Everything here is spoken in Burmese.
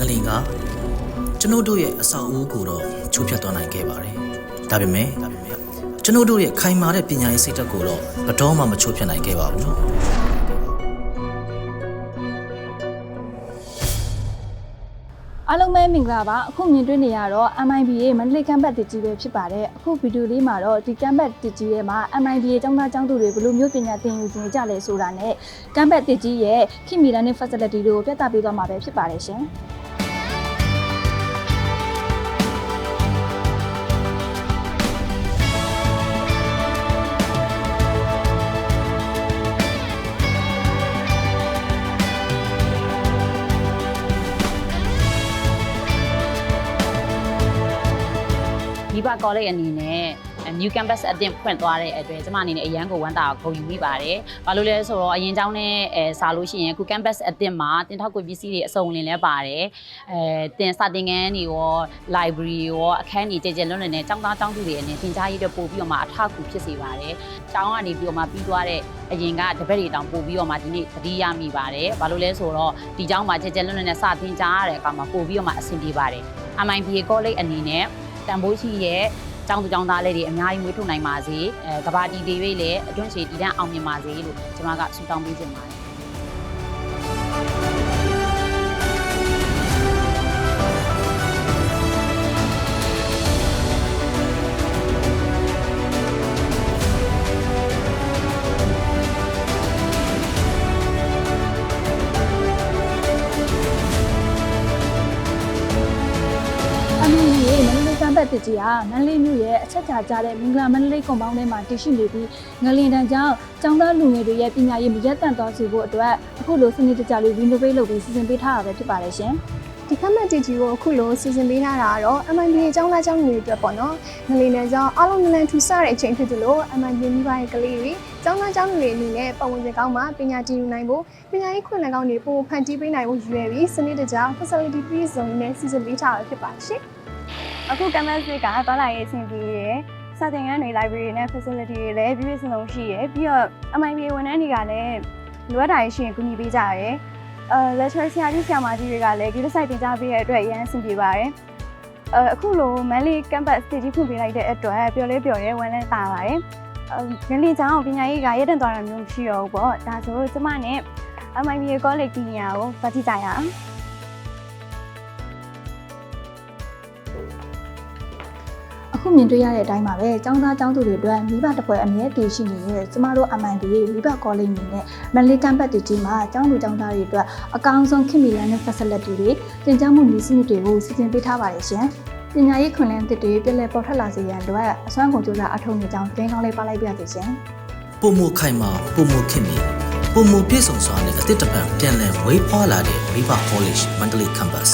ငလင်ကကျွန်ုပ်တို့ရဲ့အဆောက်အဦကိုတော့ချိုးဖျက်သွားနိုင်ခဲ့ပါတယ်ဒါပေမဲ့ကျွန်ုပ်တို့ရဲ့ခိုင်မာတဲ့ပညာရေးစိတ်ဓာတ်ကိုတော့ဘယ်တော့မှမချိုးဖျက်နိုင်ခဲ့ပါဘူးအားလုံးပဲမင်္ဂလာပါအခုမြင်တွေ့နေရတော့ MIB ရဲ့မန္တလေးကမ်ဘတ်တစ်ကြီးပဲဖြစ်ပါတယ်အခုဗီဒီယိုလေးမှာတော့ဒီကမ်ဘတ်တစ်ကြီးရဲ့မှာ MIB ရဲ့ကျောင်းသားကျောင်းသူတွေဘယ်လိုမျိုးပညာသင်ယူနေကြလဲဆိုတာနဲ့ကမ်ဘတ်တစ်ကြီးရဲ့ခိမီလန်နဲ့ facility တွေကိုပြသပေးသွားမှာပဲဖြစ်ပါတယ်ရှင် မိဘ college အနေနဲ့ new campus အတင်ဖွင့်သွားတဲ့အတွက်ကျမအနေနဲ့အရန်ကိုဝမ်းသာဂုဏ်ယူမိပါတယ်။ဘာလို့လဲဆိုတော့အရင်ကျောင်းနဲ့အဲစာလို့ရှိရင်အခု campus အတင်မှာတင်ထောက်ကွေပစ္စည်းတွေအစုံလင်လဲပါတယ်။အဲတင်စာတင်ခန်းတွေရော library ရောအခန်းတွေကြည်ကြဲလွန်းလွန်းနဲ့ကျောင်းသားကျောင်းသူတွေအနေနဲ့သင်ကြားရေးတွေပို့ပြီးတော့မှအထောက်အကူဖြစ်စေပါတယ်။ကျောင်းကနေပြီးတော့မှပြီးသွားတဲ့အရင်ကတပည့်တွေတောင်ပို့ပြီးတော့မှဒီနေ့သတိရမိပါတယ်။ဘာလို့လဲဆိုတော့ဒီကျောင်းမှာကြည်ကြဲလွန်းလွန်းနဲ့စာသင်ကြားရတဲ့အခါမှာပို့ပြီးတော့မှအဆင်ပြေပါတယ်။ MIBA college အနေနဲ့ တန်ဖိုးရှိရဲ့ကျောင်းသူကျောင်းသားလေးတွေအများကြီးမွေးထုတ်နိုင်ပါစေအဲကဘာတီတွေတွေလည်းအတွင်းရှည်တည်တံ့အောင်မြင်ပါစေလို့ကျွန်မကဆုတောင်းပေးချင်ပါတယ် မန္တလေးကမ်ဘတ်တစ်ကြီးဟာမန္တလေးမြို့ရဲ့အချက်ချာကျတဲ့မင်္ဂလာမန္တလေးကွန်ပေါင်းထဲမှာတည်ရှိနေပြီးငလင်တန်းကြောင့်ကျောင်းသားလူငယ်တွေရဲ့ပညာရေးမရက်တန့်သွားစေဖို့အတွက်အခုလိုစနစ်တကျလေး renovate လုပ်ပြီးစီစဉ်ပေးထားတာပဲဖြစ်ပါတယ်ရှင်ဒီကမ္ဘာတီဂျီကိုအခုလိုစီစဉ်ပေးထားတာကတော့ MIB အကြောင်းသားကျောင်းတွေအတွက်ပေါ့နော်ငလီနယ်ကျောင်းအားလုံးနလန်ထူဆတဲ့အချိန်ဖြစ်တယ်လို့ MIB မိဘရဲ့ကလေးတွေကျောင်းသားကျောင်းတွေအနေနဲ့ပတ်ဝန်းကျင်ကောင်းမှာပညာတည်ယူနိုင်ဖို့ပညာရေးခွင့်လန်းကောင်းတွေပို့ဖန်တီးပေးနိုင်ဖို့ရည်ရွယ်ပြီးစနစ်တကျ facility ပြည့်စုံနဲ့စီစဉ်ပေးထားတာဖြစ်ပါရှင့် အခု canvas ကသွားလာရေးအဆင်ပြေရယ်စာသင်ခန်းတွေ library နဲ့ facility တွေလည်းပြည့်ပြည့်စုံစုံရှိရယ်ပြီးတော့ MIB ဝန်ထမ်းတွေကလည်းလိုအပ်တာရှိရင်ကူညီပေးကြရယ်အဲ lecture ဆရာကြီးဆရာမကြီးတွေကလည်း gate site တင်ကြပေးတဲ့အတွက်အရင်အဆင်ပြေပါတယ်အဲအခုလို Manly campus တည်ကြီးဖွင့်ပေးလိုက်တဲ့အတွက်ပျော်လဲပျော်ရဲဝမ်းလဲတာပါတယ်အဲငလင်ချောင်းပညာရေးကရက်တန့်သွားတာမျိုးမရှိတော့ဘူးပေါ့ဒါဆိုကျမနဲ့ MIB college ကြီးညာကိုဗတ်ကြည့်ကြရအောင် အခုမြင်တွေ့ရတဲ့အတိုင်းပါပဲကျောင်းသားကျောင်းသူတွေအတွက်မိဘတစ်ပွဲအမြဲတည်ရှိနေတဲ့ကျမတို့ MIB ရဲ့မိဘ college အနေနဲ့မန္တလေးကမ်ဘတ်တစ်ကြီးမှာကျောင်းသူကျောင်းသားတွေအတွက်အကောင်းဆုံးခင်မီလန်နဲ့ facility တွေတင်ကြားမှုနည်းစနစ်တွေကိုစီစဉ်ပေးထားပါတယ်ရှင်ပညာရေးခွင့်လန်းတစ်တွေပြည်လည်ပေါ်ထွက်လာစေရန်အတွက်အစွမ်းကုန်ကြိုးစားအထောက်အကူကြောင်းတင်းကောင်းလေးပါလိုက်ပြပါရှင်ပုံမှုခိုင်မာပုံမှုခင်မီပုံမှုပြည့်စုံစွာနဲ့အသစ်တစ်ပံပြန်လည်ဝေးဖွာလာတဲ့မိဘ college Mandalay campus